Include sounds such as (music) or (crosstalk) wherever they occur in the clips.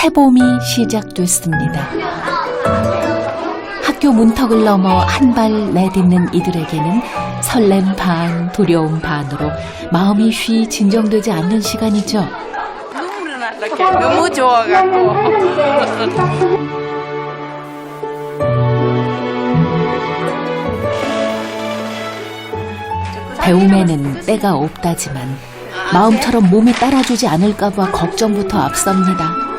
새봄이 시작됐습니다. 학교 문턱을 넘어 한 발 내딛는 이들에게는 설렘 반, 두려움 반으로 마음이 쉬 진정되지 않는 시간이죠. 눈물이 날라 너무 좋아갖고 배움에는 때가 없다지만 마음처럼 몸이 따라주지 않을까봐 걱정부터 앞섭니다.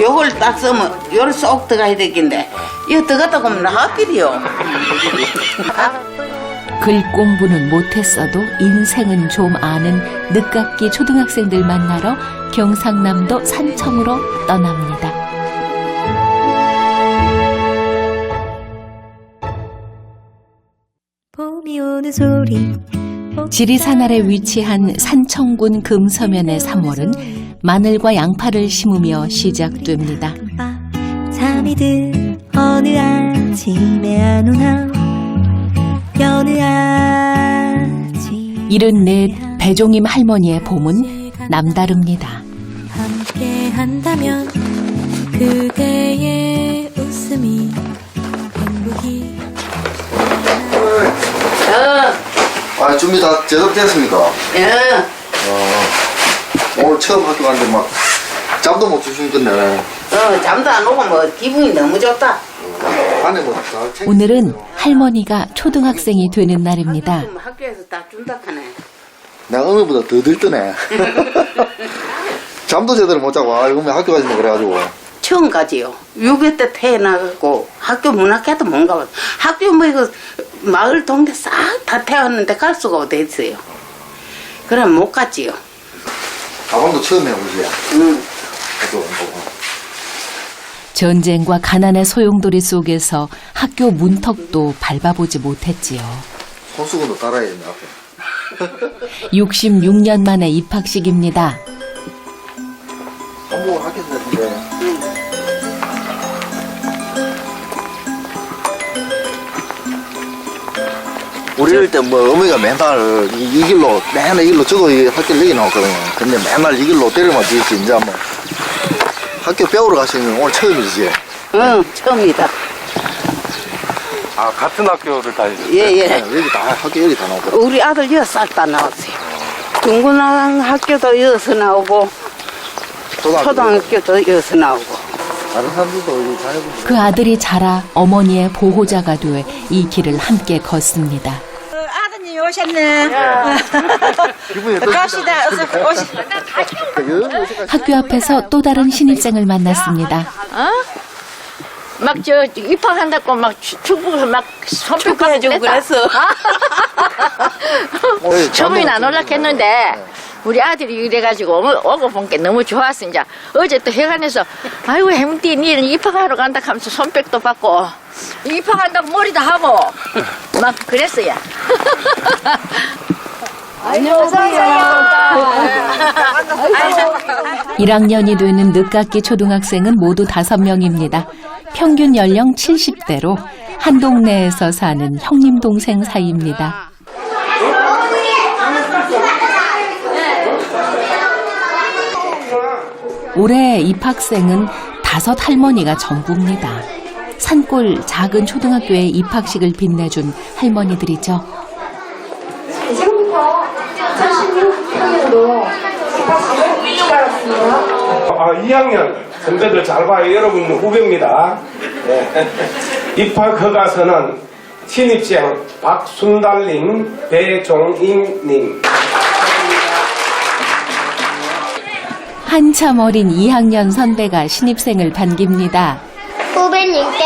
요걸 딱 쓰면 요를 쏙 들어가야 되겠는데 이거 들어갔다 보면 나가필이요. (laughs) 글 공부는 못했어도 인생은 좀 아는 늦깎이 초등학생들 만나러 경상남도 산청으로 떠납니다. 봄이 오는 소리 지리산 아래 위치한 산청군 금서면의 3월은 마늘과 양파를 심으며 시작됩니다. 아, 잠이 든 어느 아침에 안 오나 여느 아침 이른넷 배종임 할머니의 봄은 남다릅니다. 함께 한다면 그대의 웃음이 행복이 아, 준비 다 제대로 됐습니까? 예. 오늘 처음 학교 갔는데 막 잠도 못 주시는 건데. 어, 잠도 안 오고 뭐 기분이 너무 좋다. 안에 뭐다 챙겨 오늘은 할머니가 초등학생이 되는 날입니다. 뭐 학교에서 다 준다 하네. 내가 오늘보다 더 들떠네. (laughs) 잠도 제대로 못 자고 아 이거 왜 학교 가시네 그래가지고. 처음 가지요. 6.25때 태어나갖고 학교 문학회도 못 가고 학교 뭐 이거 마을 동네 싹 다 태웠는데 갈 수가 어디 있어요? 그럼 못 갔지요 가방도 처음 해보지 응. 보고 전쟁과 가난의 소용돌이 속에서 학교 문턱도 밟아보지 못했지요. 손수건도 따라야겠네 앞에 66년 만의 입학식입니다. 학교에서 했는데 우리 어릴 때 뭐 어머니가 맨날 이, 이 길로 맨날 이 길로 저도 이 학교를 여기 나왔거든요. 근데 맨날 이 길로 때려만 뒤지 이제 뭐 학교 배우러 가시는 건 오늘 처음이지? 응 처음이다. 아 같은 학교를 다니셨어요? 예예. 네, 여기 다 학교 여기 다 나왔거든 우리 아들 여섯 싹다 나왔어요. 중고등 학교도 여기서 나오고 초등학교도 여기서 나오고. 다른 사람들도 여기 자녀분들 그 아들이 자라 어머니의 보호자가 돼 이 길을 함께 걷습니다. 오셨네. (laughs) 기분이 어떠십니까? 갑시다. 어서 오시. 학교 앞에서 또 다른 신입생을 만났습니다. 막 저 입학한다고 막 축복을 막 손뼉 축하해주고 그랬어. 잠도 안못 올랐겠는데 우리 아들이 이래가지고 오고, 오고 본 게 너무 좋았어 이제 어제 또 해관에서 아이고 행띠 니는 입학하러 간다 하면서 손뼉도 받고 입학한다고 머리도 하고 (laughs) 막 그랬어요. (laughs) 안녕하세요. 1학년이 되는 늦깎이 초등학생은 모두 5명입니다. 평균 연령 70대로 한 동네에서 사는 형님 동생 사이입니다. 올해 입학생은 다섯 할머니가 전부입니다. 산골 작은 초등학교의 입학식을 빛내준 할머니들이죠. 지금부터 86학년도 입학식을 시작하겠습니다. 아 2학년 선배들 잘 봐요 여러분 후배입니다 네. 입학 허가서는 신입생 박순달님 배종임님 한참 어린 2학년 선배가 신입생을 반깁니다. 후배님께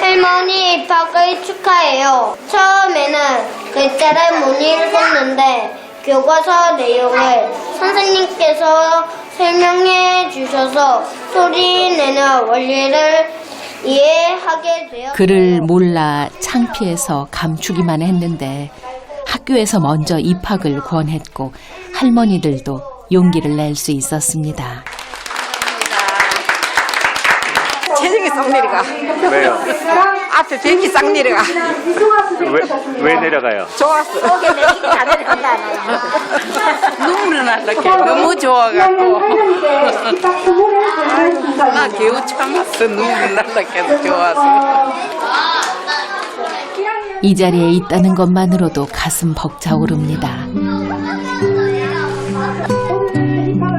할머니 입학을 축하해요. 처음에는 글자를 못 읽었는데 교과서 내용을 선생님께서 설명해 주셔서 소리 내는 원리를 이해하게 되었어요. 글을 몰라 창피해서 감추기만 했는데 학교에서 먼저 입학을 권했고 할머니들도 용기를 낼 수 있었습니다. 싹 내려가. 왜요? 앞에 백이 싹 내려가. 왜, 왜 내려가요? 좋았어. 눈물이 날라 너무 좋아갖고 나 겨우 참았어. 눈물 날라 계속 좋아서. 이 자리에 있다는 것만으로도 가슴 벅차오릅니다.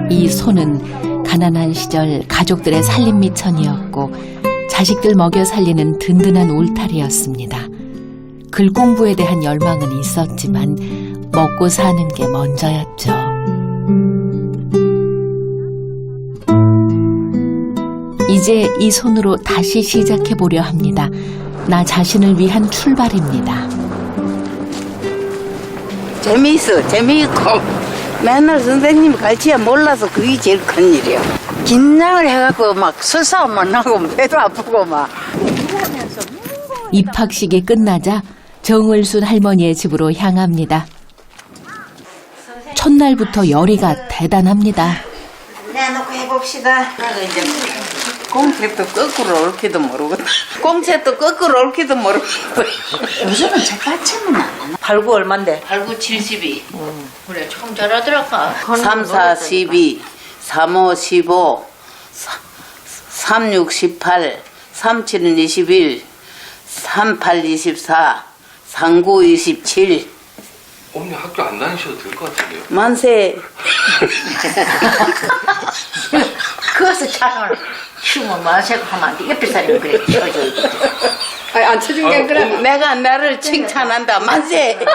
이 손은 가난한 시절 가족들의 살림 미천이었고 자식들 먹여 살리는 든든한 울타리였습니다. 글 공부에 대한 열망은 있었지만 먹고 사는 게 먼저였죠. 이제 이 손으로 다시 시작해 보려 합니다. 나 자신을 위한 출발입니다. 재미있어. 재미있고. 맨날 선생님 가르치야 몰라서 그게 제일 큰 일이야. 긴장을 해갖고 막 설사만 하고 배도 아프고 막. 입학식이 끝나자 정을순 할머니의 집으로 향합니다. 첫날부터 열의가 대단합니다. 내놓고 해봅시다. 공채도 거꾸로 옳기도 모르고. 공채도 거꾸로 옳기도 모르고. 요즘은 저 받침은 안 하나? 발구 얼만데? 89, 72. 그래, 참 잘하더라까. 3, 4, 12, 3, 5, 15, 3, 6, 18, 3, 7, 21, 3, 8, 24, 3, 9, 27. 어머니 학교 안 다니셔도 될 것 같은데요? 만세. (laughs) 그것을 자랑을 키우면 마세고 하면 안 돼. 옆에 사람이 그래, 키워줘. 안 쳐준 게 그래. 내가 나를 칭찬한다. 만세. (laughs)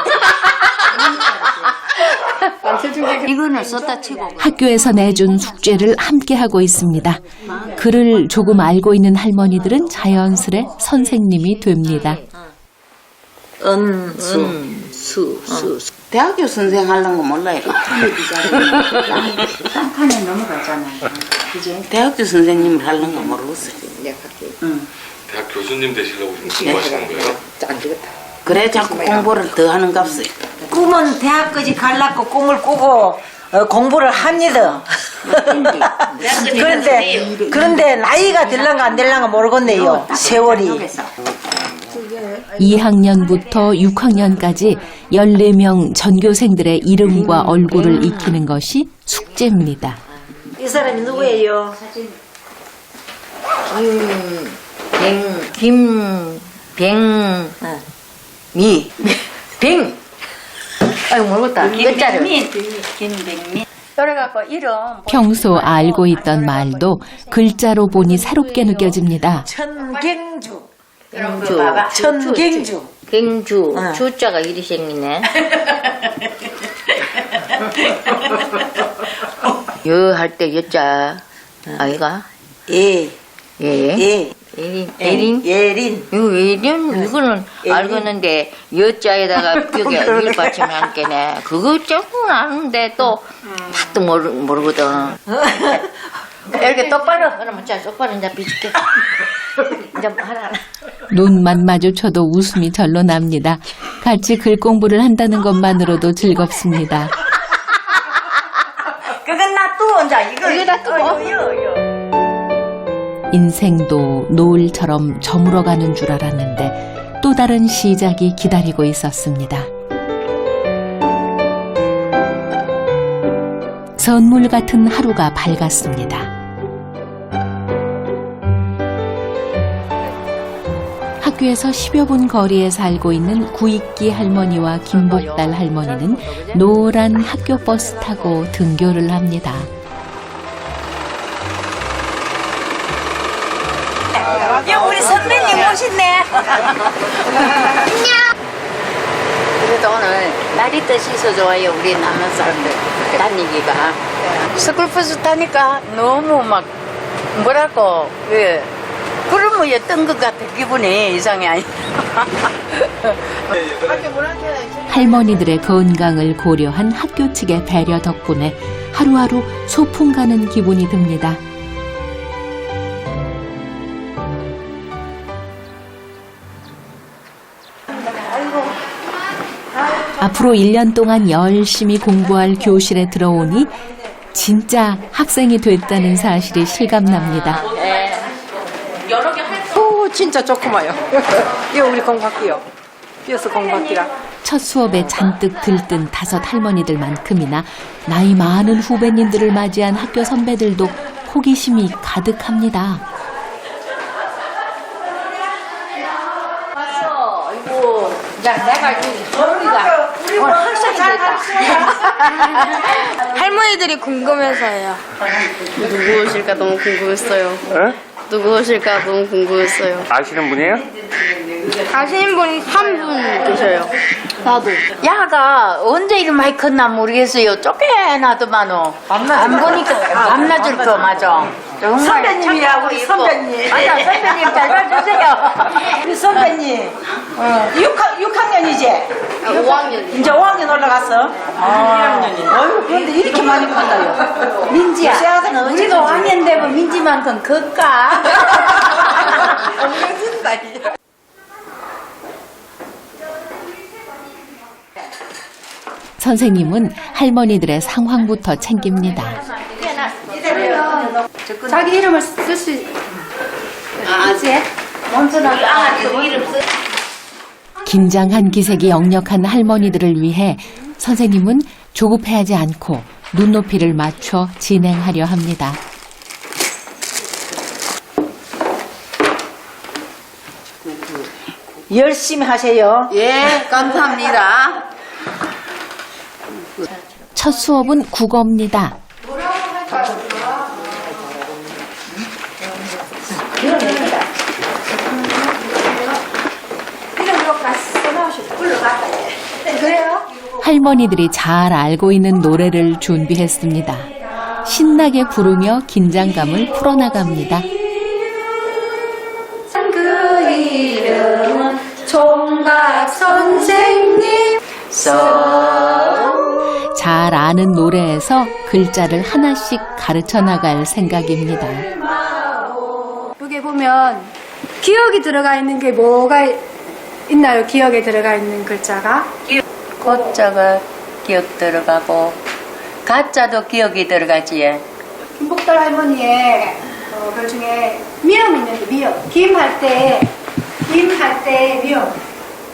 이거는 썼다 치고. 학교에서 내준 숙제를 함께 하고 있습니다. 글을 조금 알고 있는 할머니들은 자연스레 선생님이 됩니다. 은수. 수, 수, 수. 대학교 선생 하려는 거 몰라요. 쌍판에 넘어가잖아. 그지? 대학교 선생님을 하려는 거 모르겠어요. 대학 교수님 되시려고 지금 공부하시는 거예요? 그래 자꾸 공부를 더 하는 값어요. 꿈은 대학까지 갈라고 꿈을 꾸고 어, 공부를 합니다. (laughs) 그런데 그런데 나이가 들랑가 안 들랑가 모르겠네요. 세월이. 2학년부터 6학년까지 14명 전교생들의 이름과 얼굴을 익히는 것이 숙제입니다. 이 사람이 누구예요? 뱅, 김, 뱅, 미. 뱅! 아유, 모르겠다. 그래갖고 이름. 평소 알고 있던 말도 글자로 보니 새롭게 느껴집니다. 천갱주. 갱주. 천갱주. 갱주. 어. 주자가 이리 생기네. (laughs) 여 할 때 여자 아이가 예. 예 예. 예린 예린? 예린. 이거 예린? 이거는 알겠는데 여자에다가 (laughs) 여기 일 받치면 게네. 그거 조금 아는데 또 팍도 모르 모르거든. (laughs) 이렇게 똑바로. 그러면 자 똑바로 이제 비줄게. (laughs) 이제 하나 하나. 눈만 마주쳐도 웃음이 절로 납니다. 같이 글 공부를 한다는 것만으로도 즐겁습니다. 그건 놔둬 이제. 이거. 이거 놔두고. 인생도 노을처럼 저물어가는 줄 알았는데 또 다른 시작이 기다리고 있었습니다. 선물 같은 하루가 밝았습니다. 학교에서 10여 분 거리에 살고 있는 구익기 할머니와 김복달 할머니는 노란 학교 버스 타고 등교를 합니다. 야 우리 선배님 오셨네. 그래도 오늘 날이 뜻이서 좋아요 우리 남한 사람들. 다니기가. 스쿨버스 타니까 너무 막 뭐랄까 예. 구름 위에 뜬것 같아 기분이. 이상해. 아니. 할머니들의 건강을 고려한 학교 측의 배려 덕분에 하루하루 소풍 가는 기분이 듭니다. 앞으로 1년 동안 열심히 공부할 교실에 들어오니 진짜 학생이 됐다는 사실이 실감납니다. 오 진짜 좋구만요. (laughs) 이거 우리 공부할게요. 이어서 공부할게라. 첫 수업에 잔뜩 들뜬 다섯 할머니들만큼이나 나이 많은 후배님들을 맞이한 학교 선배들도 호기심이 가득합니다. 봤어. 이거 야 내가 이 소리가 오늘 학생이 됐다. (laughs) 할머니들이 궁금해서요. 누구 오실까 너무 궁금했어요. 어? 누구 오실까 너무 궁금했어요. 아시는 분이에요? 아시는 분이 한 분 계셔요. 나도. 야가 언제 이리 많이 컸나 모르겠어요. 쫓겨나더만은. 안 보니까 밤낮을 거 맞아. 정말 선배님이야, 우리 예뻐. 선배님. 맞아, 선배님 잘 봐주세요. (laughs) 우리 선배님. 어. 6학, 6학년이지? 5학년. 이제 5학년 올라갔어? 아. 1학년이. 어휴, 그런데 이렇게 많이 컸나요? 민지야. 요새 아들은 우리도 5학년 되면 민지만큼 클까? (laughs) (laughs) 선생님은 할머니들의 상황부터 챙깁니다. 자기 이름을 쓸수 긴장한 기색이 역력한 할머니들을 위해 선생님은 조급해하지 않고 눈높이를 맞춰 진행하려 합니다. 열심히 하세요. 예, 감사합니다. 첫 수업은 국어입니다. 할머니들이 잘 알고 있는 노래를 준비했습니다. 신나게 부르며 긴장감을 풀어나갑니다. 그 이름은 총각 선생님. 잘 아는 노래에서 글자를 하나씩 가르쳐 나갈 생각입니다. 여기 보면 기억이 들어가 있는 게 뭐가 있나요? 기억에 들어가 있는 글자가? 꽃자가 기억 들어가고 가짜도 기억이 들어가지. 김복달 할머니의 어, 글 중에 미음 있는데 미음. 김할 때, 김 할 때 미음.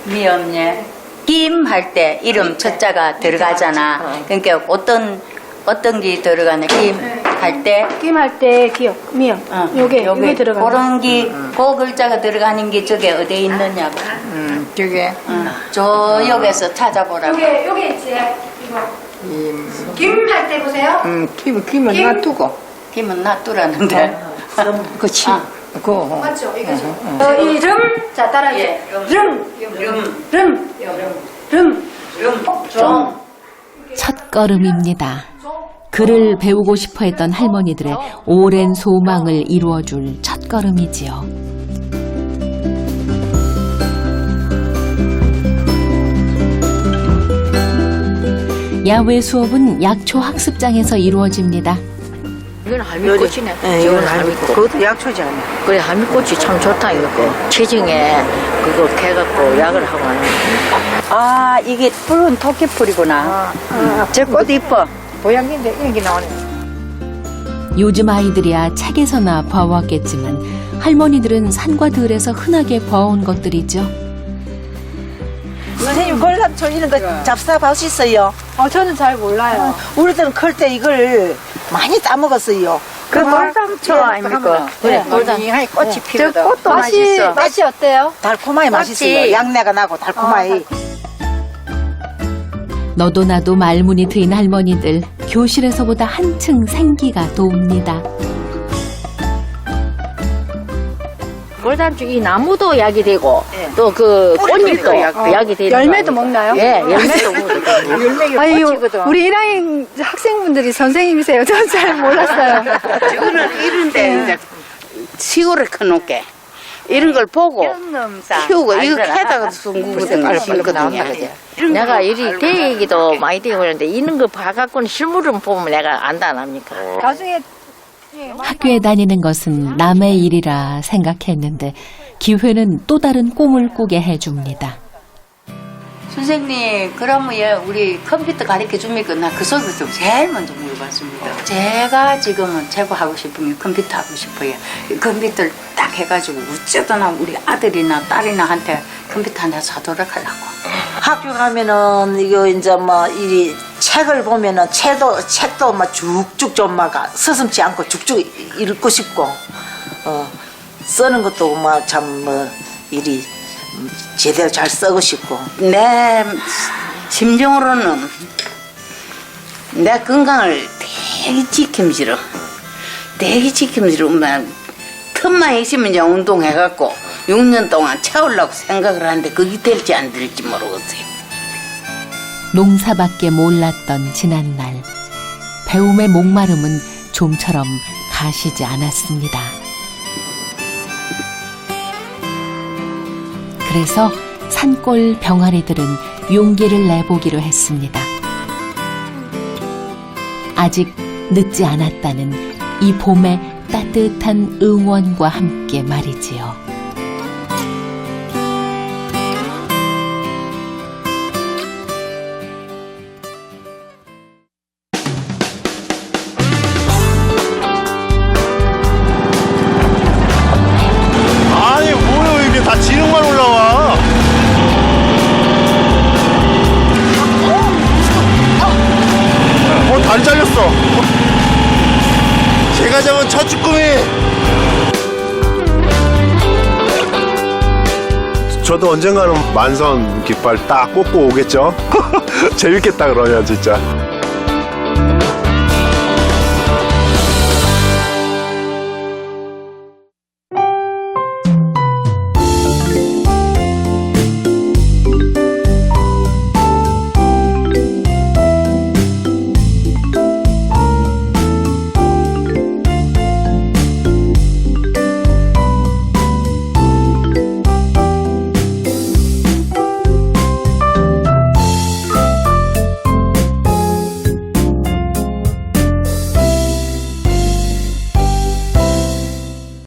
미엄 예. 김 할 때 이름 첫자가 들어가잖아. 그러니까 어떤 어떤 게 들어가네. 김할 때. 김할 때 기억, 미음. 어, 요게, 요게 들어가. 그런 게, 그 글자가 들어가는 게 저게 어디에 있느냐고. 음, 저게. 저 역에서 찾아보라고. 요게, 요게 있지. 이거. 김할 때 보세요. 음, 김, 김은 김. 놔두고. 김은 놔두라는데. 그치. 그. 맞죠? 이거죠. 어, 이 름. 자, 따라해. 름. 름. 름. 름. 좀. 첫 걸음입니다. 글을 배우고 싶어 했던 할머니들의 오랜 소망을 이루어줄 첫 걸음이지요. 야외 수업은 약초 학습장에서 이루어집니다. 이건 할미꽃이네. 네, 이건 할미꽃. 그것도 약초지 않나? 그래, 할미꽃이 참 좋다, 이거. 체중에 그거 개갖고 약을 하고 하는 거. 아, 이게 푸른 토끼풀이구나. 저 꽃 이뻐. 보양인데 이런 게 나오네. 요즘 아이들이야 책에서나 봐왔겠지만 할머니들은 산과 들에서 흔하게 봐온 것들이죠. 선생님, 걸삼초 이런 거 잡사 볼수 있어요. 어, 저는 잘 몰라요. 우리들은 클 때 이걸 많이 따먹었어요. 그 돌담초 아닙니까? 그래, 돌담. 꽃이 피거든. 저 꽃도 맛이, 맛있어. 맛이 어때요? 달콤하게 맛있어요. 양내가 나고 달콤하게. 너도 나도 말문이 트인 할머니들 교실에서보다 한층 생기가 돕니다. 돌담초 이 나무도 약이 되고 또그 꽃잎도 약이 되는 열매도 거 먹나요? 예, 열매도 먹어도 (laughs) 열매가 꽃이거든. 우리 1학년 학생분들이 선생님이세요. (laughs) 저는 잘 몰랐어요. 저거는 이런데 이제 시골에 커놓게 이런 걸 보고 키우고 이거 캐다가 숨구거든 심거든요. 내가 이리 대기도 많이 되고 그러는데 이런 거 봐갖고는 실물은 보면 내가 안다 안 합니까? 나중에 학교에 다니는 것은 남의 일이라 생각했는데 기회는 또 다른 꿈을 꾸게 해줍니다. 선생님, 그러면 예, 우리 컴퓨터 가르쳐 줍니까? 나 그 소리 좀 제일 먼저 물어봤습니다. 제가 지금은 최고 하고 싶은 게 컴퓨터 하고 싶어요. 이 컴퓨터를 딱 해가지고 어쩌거나 우리 아들이나 딸이나 한테 컴퓨터 하나 사도록 하려고. 학교 가면은 이거 이제 뭐 일이 책을 보면은 책도 책도 막 쭉쭉 좀막 서슴지 않고 쭉쭉 읽고 싶고 어 쓰는 것도 막참뭐 일이 음, 제대로 잘 쓰고 싶고 내 심정으로는 내 건강을 되게 지킴지로 되게 지킴지로 만 틈만 있으면 이제 운동해갖고 6년 동안 채우려고 생각을 하는데 그게 될지 안 될지 모르겠어요. 농사밖에 몰랐던 지난날 배움의 목마름은 좀처럼 가시지 않았습니다. 그래서 산골 병아리들은 용기를 내보기로 했습니다. 아직 늦지 않았다는 이 봄의 따뜻한 응원과 함께 말이지요. 저도 언젠가는 만선 깃발 딱 꽂고 오겠죠? (laughs) 재밌겠다 그러면 진짜